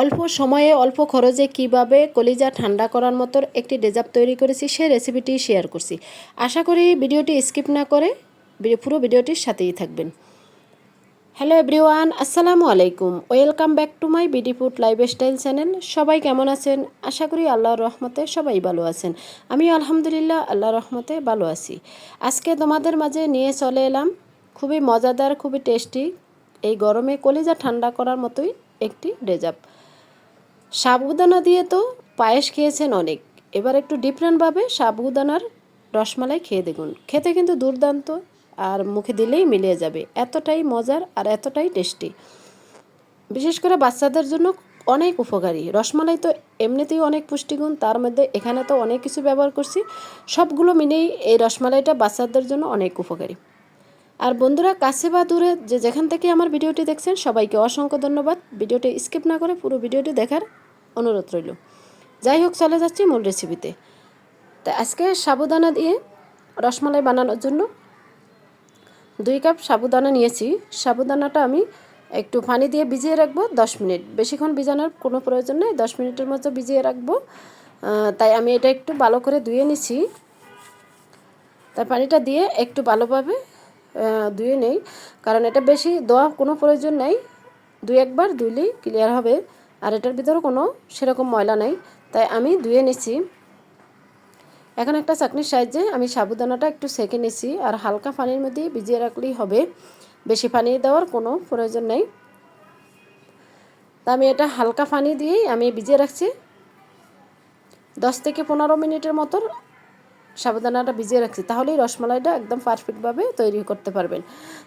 অল্প সময়ে অল্প খরচে কীভাবে কলিজা ঠান্ডা করার মতো একটি ডেজার্ট তৈরি করেছি সেই রেসিপিটি শেয়ার করছি। আশা করি ভিডিওটি স্কিপ না করে পুরো ভিডিওটির সাথেই থাকবেন। হ্যালো এভরিওয়ান আসসালামু আলাইকুম। Welcome back to my BD food lifestyle channel সবাই কেমন আছেন? আশা করি আল্লাহর রহমতে সবাই ভালো আছেন। আমি আলহামদুলিল্লাহ আল্লাহর রহমতে ভালো আছি। আজকে তোমাদের মাঝে নিয়ে চলে এলাম খুবই মজাদার, খুবই টেস্টি এই গরমে কলিজা ঠান্ডা করার মতোই একটি ডেজার্ট সাবুদানা দিয়ে তো পায়েস খেয়েছেন অনেক। এবার একটু ডিফারেন্টভাবে সাবুদানার রসমালাই, খেয়ে দেখুন। খেতে কিন্তু দুর্দান্ত আর মুখে দিলেই মিলিয়ে যাবে। এতটাই মজার আর এতটাই টেস্টি। বিশেষ করে বাচ্চাদের জন্য অনেক উপকারী। রসমালাই তো এমনিতেই অনেক পুষ্টিগুণ, তার মধ্যে এখানে তো অনেক কিছু ব্যবহার করছি। সবগুলো মিলেই এই রসমালাইটা বাচ্চাদের জন্য অনেক উপকারী। আর বন্ধুরা, কাছে বা দূরে যে যেখান থেকে আমার ভিডিওটি দেখছেন, সবাইকে অসংখ্য ধন্যবাদ। ভিডিওটি স্কিপ না করে পুরো ভিডিওটি দেখার অনুরোধ রইল। যাই হোক চলে যাচ্ছি মূল রেসিপিতে তা আজকে সাবুদানা দিয়ে রসমালাই বানানোর জন্য দুই কাপ সাবুদানা নিয়েছি। সাবুদানাটা আমি একটু পানি দিয়ে ভিজিয়ে রাখব দশ মিনিট। বেশিক্ষণ ভিজানোর কোনো প্রয়োজন নেই, দশ মিনিটের মতো ভিজিয়ে রাখব। তাই আমি এটা একটু ভালো করে ধুয়ে নিছি। তাই পানিটা দিয়ে একটু ভালোভাবে ধুয়ে নেই। কারণ এটা বেশি দেওয়া কোনো প্রয়োজন নেই। দুই একবার ধুইলেই ক্লিয়ার হবে। আর এটার ভিতরে কোনো সেরকম ময়লা নেই। তাই আমি ধুয়ে নিছি। এখন একটা চাটনির সাহায্যে আমি সাবুদানাটা একটু সেঁকে নিছি আর হালকা পানির মধ্যে ভিজিয়ে রাখলেই হবে। বেশি পানি দেওয়ার কোনো প্রয়োজন নেই। তা আমি এটা হালকা পানি দিয়েই আমি ভিজিয়ে রাখছি। দশ থেকে পনেরো মিনিটের মতো সাবুদানাটা ভিজিয়ে রাখছি, তাহলেই রসমালাইটা একদম পারফেক্টভাবে তৈরি করতে পারবেন।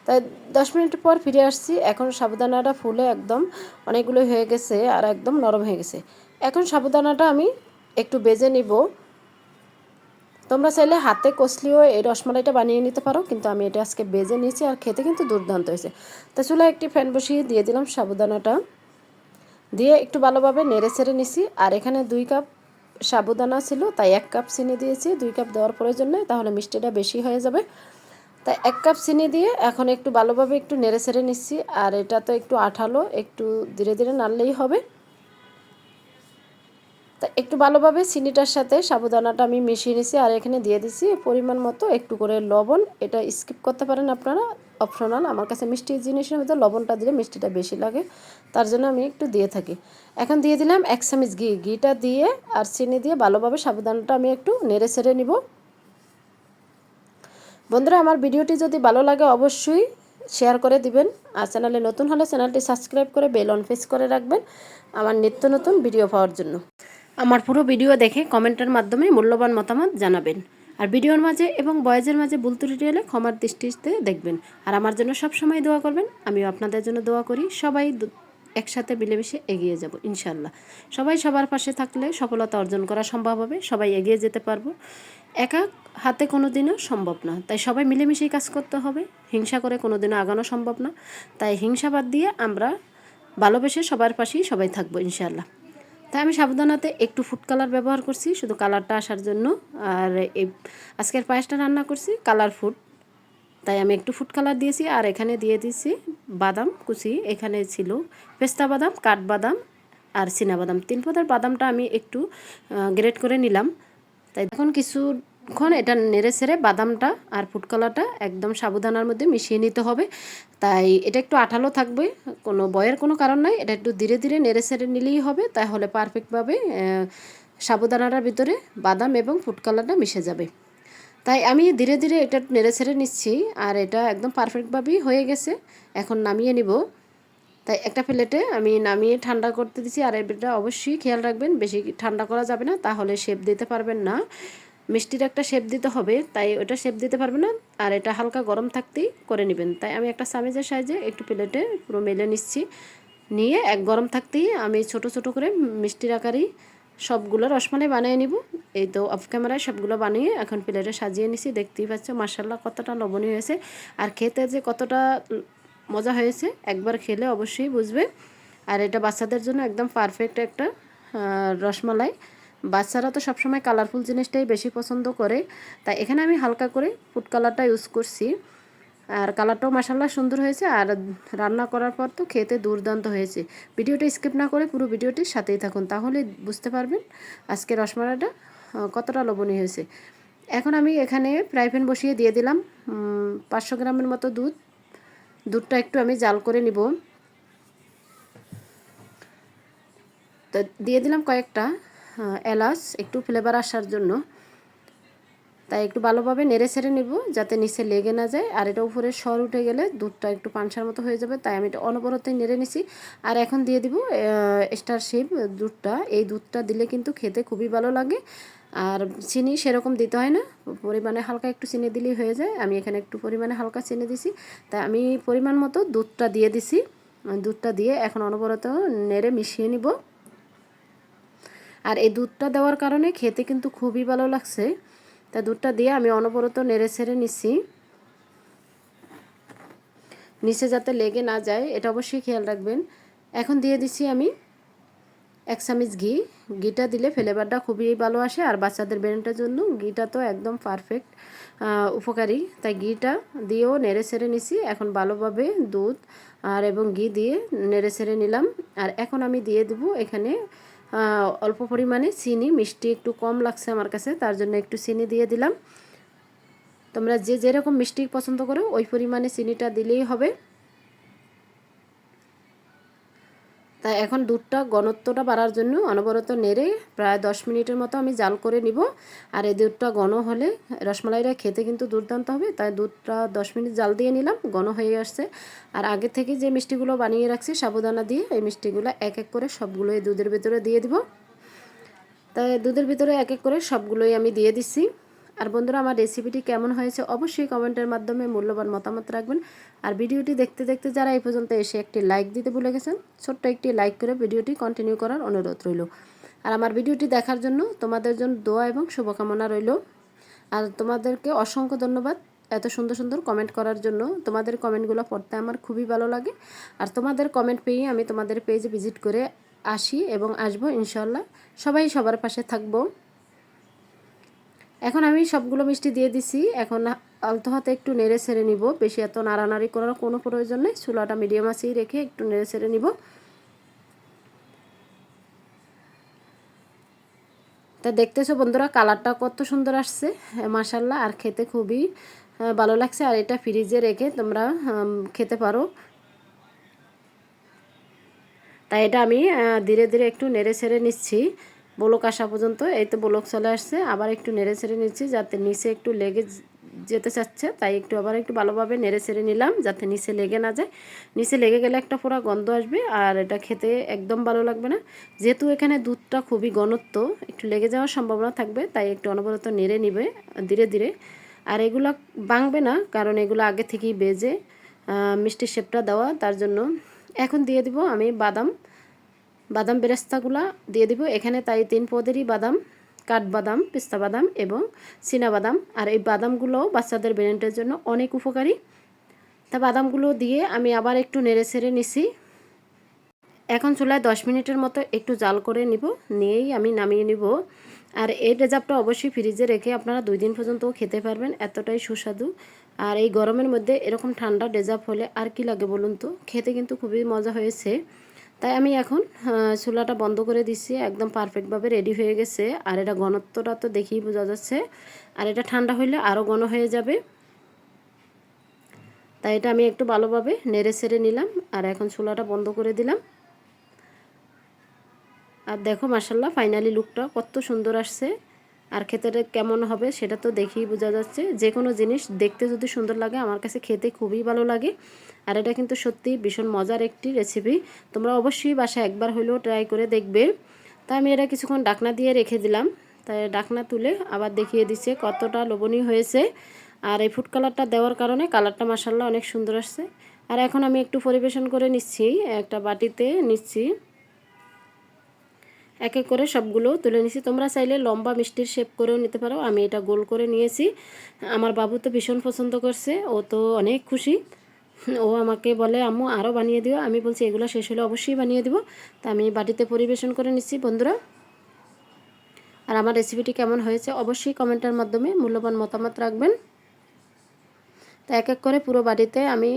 তাই দশ মিনিট পর ফিরে আসছি, এখন সাবুদানাটা ফুলে একদম অনেকগুলো হয়ে গেছে আর একদম নরম হয়ে গেছে। এখন সাবুদানাটা আমি একটু বেজে নিব। তোমরা চাইলে হাতে কষলিও এই রসমালাইটা বানিয়ে নিতে পারো, কিন্তু আমি এটা আজকে বেজে নিয়েছি আর খেতে কিন্তু দুর্দান্ত হয়েছে। তা চুলায় একটি ফ্যান বসিয়ে দিয়ে দিলাম সাবুদানাটা দিয়ে একটু ভালোভাবে নেড়ে ছেড়ে নিছি, আর এখানে দুই কাপ সাবুদানা ছিল, তাই এক কাপ চিনি দিয়েছি। দুই কাপ দেওয়ার প্রয়োজন নেই, তাহলে মিষ্টিটা বেশি হয়ে যাবে। তাই এক কাপ চিনি দিয়ে এখন একটু ভালোভাবে একটু নেড়ে ছেড়ে নিচ্ছি, আর এটা তো একটু আঠালো, একটু ধীরে ধীরে নাড়লেই হবে। তা একটু ভালোভাবে চিনিটার সাথে সাবুদানাটা আমি মিশিয়ে নিছি আর এখানে দিয়ে দিছি পরিমাণ মতো একটু করে লবণ। এটা স্কিপ করতে পারেন আপনারা অপশনাল আমার কাছে মিষ্টি জিনিসের মধ্যে লবণটা দিলে মিষ্টিটা বেশি লাগে, তার জন্য আমি একটু দিয়ে থাকি। এখন দিয়ে দিলাম এক চামচ ঘি, ঘিটা দিয়ে আর চিনি দিয়ে ভালোভাবে সাবুদানাটা আমি একটু নেড়ে ছেড়ে নিব। বন্ধুরা, আমার ভিডিওটি যদি ভালো লাগে অবশ্যই শেয়ার করে দিবেন, আর চ্যানেলে নতুন হলে চ্যানেলটি সাবস্ক্রাইব করে বেল অন প্রেস করে রাখবেন আমার নিত্য নতুন ভিডিও পাওয়ার জন্য। আমার পুরো ভিডিও দেখে কমেন্টের মাধ্যমে মূল্যবান মতামত জানাবেন। আর ভিডিওর মাঝে এবং বয়েজের মাঝে ভুল ত্রুটি হলে ক্ষমার দৃষ্টিতে দেখবেন। আর আমার জন্য সব সময় দোয়া করবেন। আমিও আপনাদের জন্য দোয়া করি। সবাই একসাথে মিলেমিশে এগিয়ে যাব ইনশাল্লাহ সবাই সবার পাশে থাকলে সফলতা অর্জন করা সম্ভব হবে। সবাই এগিয়ে যেতে পারব। একা হাতে কোনো দিনও সম্ভব না। তাই সবাই মিলেমিশেই কাজ করতে হবে। হিংসা করে কোনো দিনও আগানো সম্ভব না। তাই হিংসাবাদ দিয়ে আমরা ভালোবেসে সবার পাশেই সবাই থাকব ইনশাল্লাহ তাই আমি সাবধানতে একটু ফুড কালার ব্যবহার করছি, শুধু কালারটা আসার জন্য। আর এই আজকের পায়েসটা রান্না করছি কালার ফুড তাই আমি একটু ফুড কালার দিয়েছি, আর এখানে দিয়ে দিয়েছি বাদাম কুচি, এখানে ছিল পেস্তা বাদাম, কাঠবাদাম আর বাদাম। তিন পদার বাদামটা আমি একটু গ্রেট করে নিলাম। তাই এখন কিছুক্ষণ এটা নেড়ে ছেড়ে বাদামটা আর ফুড কালারটা একদম সাবুদানার মধ্যে মিশিয়ে নিতে হবে। তাই এটা একটু আঠালো থাকবে, কোনো বয়ের কোনো কারণ নাই। এটা একটু ধীরে ধীরে নেড়ে ছেড়ে নিলেই হবে, তাহলে পারফেক্টভাবে সাবুদানাটার ভিতরে বাদাম এবং ফুড কালারটা মিশে যাবে। তাই আমি ধীরে ধীরে এটা নেড়ে ছেড়ে নিচ্ছি, আর এটা একদম পারফেক্টভাবেই হয়ে গেছে। এখন নামিয়ে নিব। তাই একটা প্লেটে আমি নামিয়ে ঠান্ডা করতে দিচ্ছি আর এটা অবশ্যই খেয়াল রাখবেন, বেশি ঠান্ডা করা যাবে না, তাহলে শেপ দিতে পারবেন না। মিষ্টির একটা শেপ দিতে হবে, তাই ওটা শেপ দিতে পারবে না, আর এটা হালকা গরম থাকতেই করে নেবেন। তাই আমি একটা চামিচের সাহায্যে একটু প্লেটে পুরো মেলে নিচ্ছি। নিয়ে এক গরম থাকতেই আমি ছোট ছোট করে মিষ্টির আকারই সবগুলো রসমালাই বানিয়ে নিব। এই তো অফ ক্যামেরায় সবগুলো বানিয়ে এখন প্লেটে সাজিয়ে নিছি, দেখতেই পাচ্ছ মার্শাল্লাহ কতটা লবণীয় হয়েছে। আর খেতে যে কতটা মজা হয়েছে, একবার খেলে অবশ্যই বুঝবে। আর এটা বাচ্চাদের জন্য একদম পারফেক্ট একটা রসমালাই। বাচ্চারা তো সবসময় কালারফুল জিনিসটাই বেশি পছন্দ করে। তাই এখানে আমি হালকা করে ফুড কালারটা ইউজ করছি। আর কালারটাও মাসাল্লাহ সুন্দর হয়েছে। আর রান্না করার পর তো খেতে দুর্দান্ত হয়েছে। ভিডিওটা স্কিপ না করে পুরো ভিডিওটির সাথেই থাকুন, তাহলে বুঝতে পারবেন আজকে রসমালাইটা কতটা লবণীয় হয়েছে। এখন আমি এখানে ফ্রাই প্যান বসিয়ে দিয়ে দিলাম। পাঁচশো গ্রামের মতো দুধ। দুধটা একটু আমি জাল করে নিব। দিয়ে দিলাম কয়েকটা। এলাচ, একটু ফ্লেভার আসার জন্য। তাই একটু ভালোভাবে নেড়ে ছেড়ে নিব, যাতে নিচে লেগে না যায়। আর এটা উপরে সর উঠে গেলে দুধটা একটু পানসার মতো হয়ে যাবে, তাই আমি এটা অনবরতই নেড়ে নিছি। আর এখন দিয়ে দিব স্টার শিপ দুধটা। এই দুধটা দিলে কিন্তু খেতে খুবই ভালো লাগে। আর চিনি সেরকম দিতে হয় না, পরিমাণে হালকা একটু চিনি দিলেই হয়ে যায়। আমি এখানে একটু পরিমাণে হালকা চিনি দিছি। তাই আমি পরিমাণ মতো দুধটা দিয়ে দিছি। দুধটা দিয়ে এখন অনবরত নেড়ে মিশিয়ে নিব। আর এই দুধটা দেওয়ার কারণে খেতে কিন্তু খুবই ভালো লাগছে। তা দুধটা দিয়ে আমি অনবরত নেড়ে ছেড়ে নিছি নিচে যাতে লেগে না যায়, এটা অবশ্যই খেয়াল রাখবেন। এখন দিয়ে দিছি আমি এক চামিচ ঘি। ঘিটা দিলে ফ্লেভারটা খুবই ভালো আসে আর বাচ্চাদের ব্রেনটার জন্য ঘিটা তো একদম পারফেক্ট উপকারী। তাই ঘিটা দিয়েও নেড়ে ছেড়ে নিছি এখন ভালোভাবে দুধ আর এবং ঘি দিয়ে নেড়ে ছেড়ে নিলাম। আর এখন আমি দিয়ে দেবো এখানে অল্প পরিমাণে চিনি, মিষ্টি একটু কম লাগছে আমার কাছে, তার জন্য একটু চিনি দিয়ে দিলাম। তোমরা যে যেরকম মিষ্টি পছন্দ করো, ওই পরিমাণে চিনিটা দিলেই হবে। তাই এখন দুধটা ঘনত্বটা বাড়ার জন্য অনবরত নেড়ে প্রায় দশ মিনিটের মতো আমি জাল করে নিব। আর এই দুধটা ঘন হলে রসমালাইটা খেতে কিন্তু দুর্দান্ত হবে। তাই দুধটা দশ মিনিট জাল দিয়ে নিলাম, ঘন হয়ে আসছে। আর আগে থেকে যে মিষ্টিগুলো বানিয়ে রাখছি সাবুদানা দিয়ে, এই মিষ্টিগুলো এক এক করে সবগুলো এই দুধের ভিতরে দিয়ে দিব। তাই দুধের ভিতরে এক এক করে সবগুলোই আমি দিয়ে দিচ্ছি। আর বন্ধুরা, আমার রেসিপিটি কেমন হয়েছে অবশ্যই কমেন্টের মাধ্যমে মূল্যবান মতামত রাখবেন। আর ভিডিওটি দেখতে দেখতে যারা এই পর্যন্ত এসে একটি লাইক দিতে ভুলে গেছেন, ছোট্ট একটি লাইক করে ভিডিওটি কন্টিনিউ করার অনুরোধ রইল। আর আমার ভিডিওটি দেখার জন্য তোমাদের জন্য দোয়া এবং শুভকামনা রইল। আর তোমাদেরকে অসংখ্য ধন্যবাদ এত সুন্দর সুন্দর কমেন্ট করার জন্য। তোমাদের কমেন্টগুলো পড়তে আমার খুবই ভালো লাগে। আর তোমাদের কমেন্ট পেয়ে আমি তোমাদের পেজে ভিজিট করে আসি এবং আসব ইনশাল্লাহ সবাই সবার পাশে থাকব। এখন আমি সবগুলো মিষ্টি দিয়ে দিছি। এখন আলতো হাতে একটু নেড়ে ছেড়ে নিব। বেশি এত নাড়ানাড়ি করার কোনো প্রয়োজন নেই। চুলাটা মিডিয়াম আছেই রেখে একটু নেড়ে ছেড়ে নিব। তা দেখতেছো বন্ধুরা, কালারটা কত সুন্দর আসছে। মাসাল্লাহ আর খেতে খুবই ভালো লাগছে। আর এটা ফ্রিজে রেখে তোমরা খেতে পারো। তাই এটা আমি ধীরে ধীরে একটু নেড়ে ছেড়ে নিচ্ছি। বলক আসা পর্যন্ত এই তো বলক চলে আসছে। আবার একটু নেড়ে ছেড়ে নিচ্ছি যাতে নিচে একটু লেগে যেতে চাচ্ছে। তাই একটু আবার একটু ভালোভাবে নেড়ে ছেড়ে নিলাম যাতে নিচে লেগে না যায়। নিচে লেগে গেলে একটা পুরো গন্ধ আসবে আর এটা খেতে একদম ভালো লাগবে না। যেহেতু এখানে দুধটা খুবই ঘনত্ব, একটু লেগে যাওয়ার সম্ভাবনা থাকবে, তাই একটু অনবরত নেড়ে নিবে ধীরে ধীরে। আর এগুলো বাংবে না, কারণ এগুলো আগে থেকেই বেজে মিষ্টি শেপটা দেওয়া, তার জন্য এখন দিয়ে দিব আমি বাদাম। বাদাম বেরেস্তাগুলো দিয়ে দিব। এখানে তাই তিন পদেরই বাদাম, কাঠবাদাম, পিস্তা বাদাম এবং বাদাম। আর এই বাদামগুলো বাচ্চাদের ব্রেনটের জন্য অনেক উপকারী। তা বাদামগুলো দিয়ে আমি আবার একটু নেড়ে ছেড়ে নিছি। এখন চুলায় দশ মিনিটের মতো একটু জাল করে নিব, নিয়েই আমি নামিয়ে নিব। আর এই ডেজার্টটা অবশ্যই ফ্রিজে রেখে আপনারা দুই দিন পর্যন্ত খেতে পারবেন, এতটাই সুস্বাদু। আর এই গরমের মধ্যে এরকম ঠান্ডা ডেজার্ট হলে আর কি লাগে বলুন তো? খেতে কিন্তু খুবই মজা হয়েছে। তাই আমি এখন চুলাটা বন্ধ করে দিচ্ছি একদম পারফেক্টভাবে রেডি হয়ে গেছে। আর এটা ঘনত্বটা তো দেখেই বোঝা যাচ্ছে। আর এটা ঠান্ডা হইলে আরও ঘন হয়ে যাবে। তাই এটা আমি একটু ভালোভাবে নেড়ে সেরে নিলাম আর এখন চুলাটা বন্ধ করে দিলাম। আর দেখো মাসাল্লাহ ফাইনালি লুকটা কত সুন্দর আসছে। আর খেতে কেমন হবে সেটা তো দেখেই বোঝা যাচ্ছে। যে কোনো জিনিস দেখতে যদি সুন্দর লাগে, আমার কাছে খেতে খুবই ভালো লাগে। আর এটা কিন্তু সত্যি ভীষণ মজার একটি রেসিপি তোমরা অবশ্যই বাসায় একবার হলেও ট্রাই করে দেখবে। তাই আমি এটা কিছুক্ষণ ডাকনা দিয়ে রেখে দিলাম। তাই ডাকনা তুলে আবার দেখিয়ে দিচ্ছে কতটা লবণীয় হয়েছে। আর এই ফুড কালারটা দেওয়ার কারণে কালারটা মাসাল্লাহ অনেক সুন্দর আসছে। আর এখন আমি একটু পরিবেশন করে নিচ্ছি। একটা বাটিতে নিচ্ছি। এক এক করে সবগুলো তুলে নিয়েছি তোমরা চাইলে লম্বা মিষ্টির শেপ করেও নিতে পারো। আমি এটা গোল করে নিয়েছি। আমার বাবু তো ভীষণ পছন্দ করছে। ও তো অনেক খুশি। ও আমাকে বলে, আম্মু আরও বানিয়ে দিও। আমি বলছি, এগুলো শেষ হলে অবশ্যই বানিয়ে দিব। তা আমি বাড়িতে পরিবেশন করে নিচ্ছি বন্ধুরা। আর আমার রেসিপিটি কেমন হয়েছে অবশ্যই কমেন্টের মাধ্যমে মূল্যবান মতামত রাখবেন। তা এক এক করে পুরো বাড়িতে আমি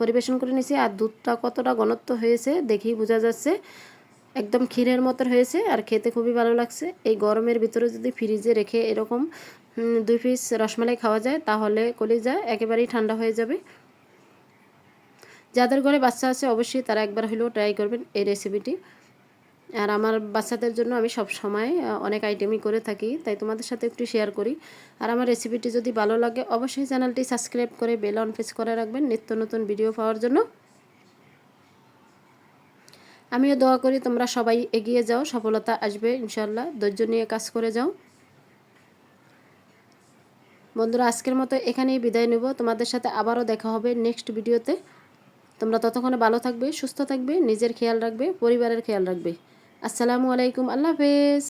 পরিবেশন করে নিয়েছি আর দুধটা কতটা ঘনত্ব হয়েছে দেখেই বোঝা যাচ্ছে। একদম ক্ষীরের মতো হয়েছে আর খেতে খুবই ভালো লাগছে। এই গরমের ভিতরে যদি ফ্রিজে রেখে এরকম দুই পিস রসমালাই খাওয়া যায়, তাহলে কলিজা একেবারেই ঠান্ডা হয়ে যাবে। যাদের ঘরে বাচ্চা আছে, অবশ্যই তারা একবার হলেও ট্রাই করবেন এই রেসিপিটি আর আমার বাচ্চাদের জন্য আমি সব সময় অনেক আইটেমই করে থাকি, তাই তোমাদের সাথে একটু শেয়ার করি। আর আমার রেসিপিটি যদি ভালো লাগে, অবশ্যই চ্যানেলটি সাবস্ক্রাইব করে বেল অন প্রেস করে রাখবেন নিত্য নতুন ভিডিও পাওয়ার জন্য। আমিও দোয়া করি তোমরা সবাই এগিয়ে যাও, সফলতা আসবে ইনশাল্লাহ ধৈর্য নিয়ে কাজ করে যাও। বন্ধুরা, আজকের মতো এখানেই বিদায় নেব। তোমাদের সাথে আবারও দেখা হবে নেক্সট ভিডিওতে। তোমরা ততক্ষণে ভালো থাকবে, সুস্থ থাকবে, নিজের খেয়াল রাখবে, পরিবারের খেয়াল রাখবে। আসসালামু আলাইকুম, আল্লাহ হাফেজ।